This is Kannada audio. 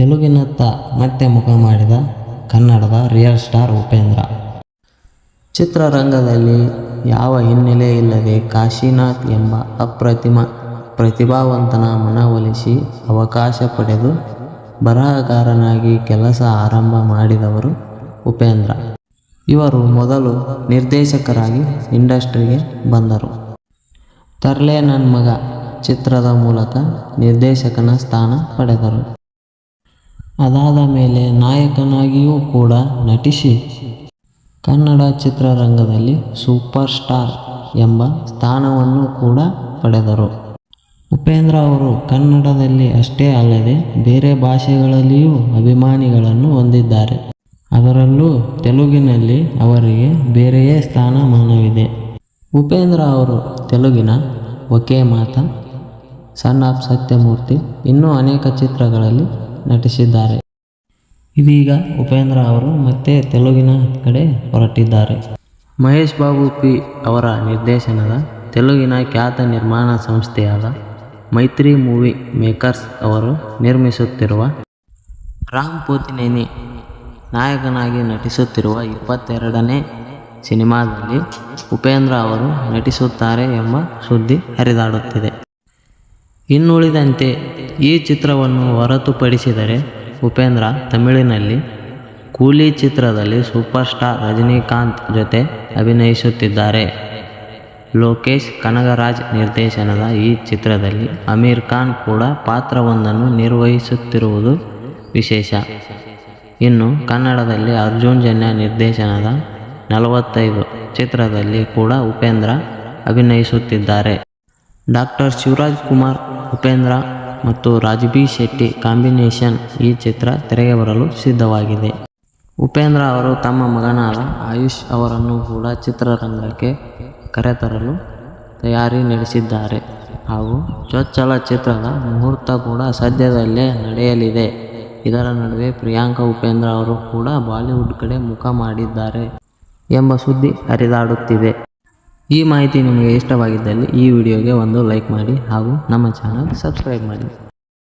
ತೆಲುಗಿನತ್ತ ಮತ್ತೆ ಮುಖ ಮಾಡಿದ ಕನ್ನಡದ ರಿಯಲ್ ಸ್ಟಾರ್ ಉಪೇಂದ್ರ. ಚಿತ್ರರಂಗದಲ್ಲಿ ಯಾವ ಹಿನ್ನೆಲೆ ಇಲ್ಲದೆ ಕಾಶಿನಾಥ್ ಎಂಬ ಅಪ್ರತಿಮ ಪ್ರತಿಭಾವಂತನ ಮನವೊಲಿಸಿ ಅವಕಾಶ ಪಡೆದು ಬರಹಗಾರನಾಗಿ ಕೆಲಸ ಆರಂಭ ಮಾಡಿದವರು ಉಪೇಂದ್ರ. ಇವರು ಮೊದಲು ನಿರ್ದೇಶಕರಾಗಿ ಇಂಡಸ್ಟ್ರಿಗೆ ಬಂದರು. ತರ್ಲೆ ನನ್ನ ಮಗ ಚಿತ್ರದ ಮೂಲಕ ನಿರ್ದೇಶಕನ ಸ್ಥಾನ ಪಡೆದರು. ಅದಾದ ಮೇಲೆ ನಾಯಕನಾಗಿಯೂ ಕೂಡ ನಟಿಸಿ. ಕನ್ನಡ ಚಿತ್ರರಂಗದಲ್ಲಿ ಸೂಪರ್ ಸ್ಟಾರ್ ಎಂಬ ಸ್ಥಾನವನ್ನು ಕೂಡ ಪಡೆದರು. ಉಪೇಂದ್ರ ಅವರು ಕನ್ನಡದಲ್ಲಿ ಅಷ್ಟೇ ಅಲ್ಲದೆ ಬೇರೆ ಭಾಷೆಗಳಲ್ಲಿಯೂ ಅಭಿಮಾನಿಗಳನ್ನು ಹೊಂದಿದ್ದಾರೆ. ಅದರಲ್ಲೂ ತೆಲುಗಿನಲ್ಲಿ ಅವರಿಗೆ ಬೇರೆಯೇ ಸ್ಥಾನಮಾನವಿದೆ. ಉಪೇಂದ್ರ ಅವರು ತೆಲುಗಿನ ಒಕೆ ಮಾತ ಸನ್ ಆಫ್ ಸತ್ಯಮೂರ್ತಿ, ಇನ್ನೂ ಅನೇಕ ಚಿತ್ರಗಳಲ್ಲಿ ನಟಿಸಿದ್ದಾರೆ. ಇದೀಗ ಉಪೇಂದ್ರ ಅವರು ಮತ್ತೆ ತೆಲುಗಿನ ಕಡೆ ಹೊರಟಿದ್ದಾರೆ. ಮಹೇಶ್ ಬಾಬು ಪಿ ಅವರ ನಿರ್ದೇಶನದ ತೆಲುಗಿನ ಖ್ಯಾತ ನಿರ್ಮಾಣ ಸಂಸ್ಥೆಯಾದ ಮೈತ್ರಿ ಮೂವಿ ಮೇಕರ್ಸ್ ಅವರು ನಿರ್ಮಿಸುತ್ತಿರುವ ರಾಮ್ ಪೋತಿನೇನಿ ನಾಯಕನಾಗಿ ನಟಿಸುತ್ತಿರುವ ಇಪ್ಪತ್ತೆರಡನೇ ಸಿನಿಮಾದಲ್ಲಿ ಉಪೇಂದ್ರ ಅವರು ನಟಿಸುತ್ತಾರೆ ಎಂಬ ಸುದ್ದಿ ಹರಿದಾಡುತ್ತಿದೆ. ಇನ್ನುಳಿದಂತೆ ಈ ಚಿತ್ರವನ್ನು ಹೊರತುಪಡಿಸಿದರೆ ಉಪೇಂದ್ರ ತಮಿಳಿನಲ್ಲಿ ಕೂಲಿ ಚಿತ್ರದಲ್ಲಿ ಸೂಪರ್ ಸ್ಟಾರ್ ರಜನಿಕಾಂತ್ ಜೊತೆ ಅಭಿನಯಿಸುತ್ತಿದ್ದಾರೆ. ಲೋಕೇಶ್ ಕನಗರಾಜ್ ನಿರ್ದೇಶನದ ಈ ಚಿತ್ರದಲ್ಲಿ ಅಮೀರ್ ಖಾನ್ ಕೂಡ ಪಾತ್ರವೊಂದನ್ನು ನಿರ್ವಹಿಸುತ್ತಿರುವುದು ವಿಶೇಷ. ಇನ್ನು ಕನ್ನಡದಲ್ಲಿ ಅರ್ಜುನ್ ಜನ್ಯ ನಿರ್ದೇಶನದ ನಲವತ್ತೈದು ಚಿತ್ರದಲ್ಲಿ ಕೂಡ ಉಪೇಂದ್ರ ಅಭಿನಯಿಸುತ್ತಿದ್ದಾರೆ. ಡಾಕ್ಟರ್ ಶಿವರಾಜ್ ಕುಮಾರ್, ಉಪೇಂದ್ರ ಮತ್ತು ರಾಜ್ಬಿ ಶೆಟ್ಟಿ ಕಾಂಬಿನೇಷನ್ ಈ ಚಿತ್ರ ತೆರೆಗೆ ಬರಲು ಸಿದ್ಧವಾಗಿದೆ. ಉಪೇಂದ್ರ ಅವರು ತಮ್ಮ ಮಗನಾದ ಆಯುಷ್ ಅವರನ್ನು ಕೂಡ ಚಿತ್ರರಂಗಕ್ಕೆ ಕರೆತರಲು ತಯಾರಿ ನಡೆಸಿದ್ದಾರೆ. ಹಾಗೂ ಚೊಚ್ಚಲ ಚಿತ್ರದ ಮುಹೂರ್ತ ಕೂಡ ಸದ್ಯದಲ್ಲೇ ನಡೆಯಲಿದೆ. ಇದರ ನಡುವೆ ಪ್ರಿಯಾಂಕಾ ಉಪೇಂದ್ರ ಅವರು ಕೂಡ ಬಾಲಿವುಡ್ ಕಡೆ ಮುಖ ಮಾಡಿದ್ದಾರೆ ಎಂಬ ಸುದ್ದಿ ಹರಿದಾಡುತ್ತಿದೆ. ಈ ಮಾಹಿತಿ ನಿಮಗೆ ಇಷ್ಟವಾಗಿದ್ದಲ್ಲಿ ಈ ವಿಡಿಯೋಗೆ ಒಂದು ಲೈಕ್ ಮಾಡಿ ಹಾಗೂ ನಮ್ಮ ಚಾನಲ್ ಸಬ್ಸ್ಕ್ರೈಬ್ ಮಾಡಿ.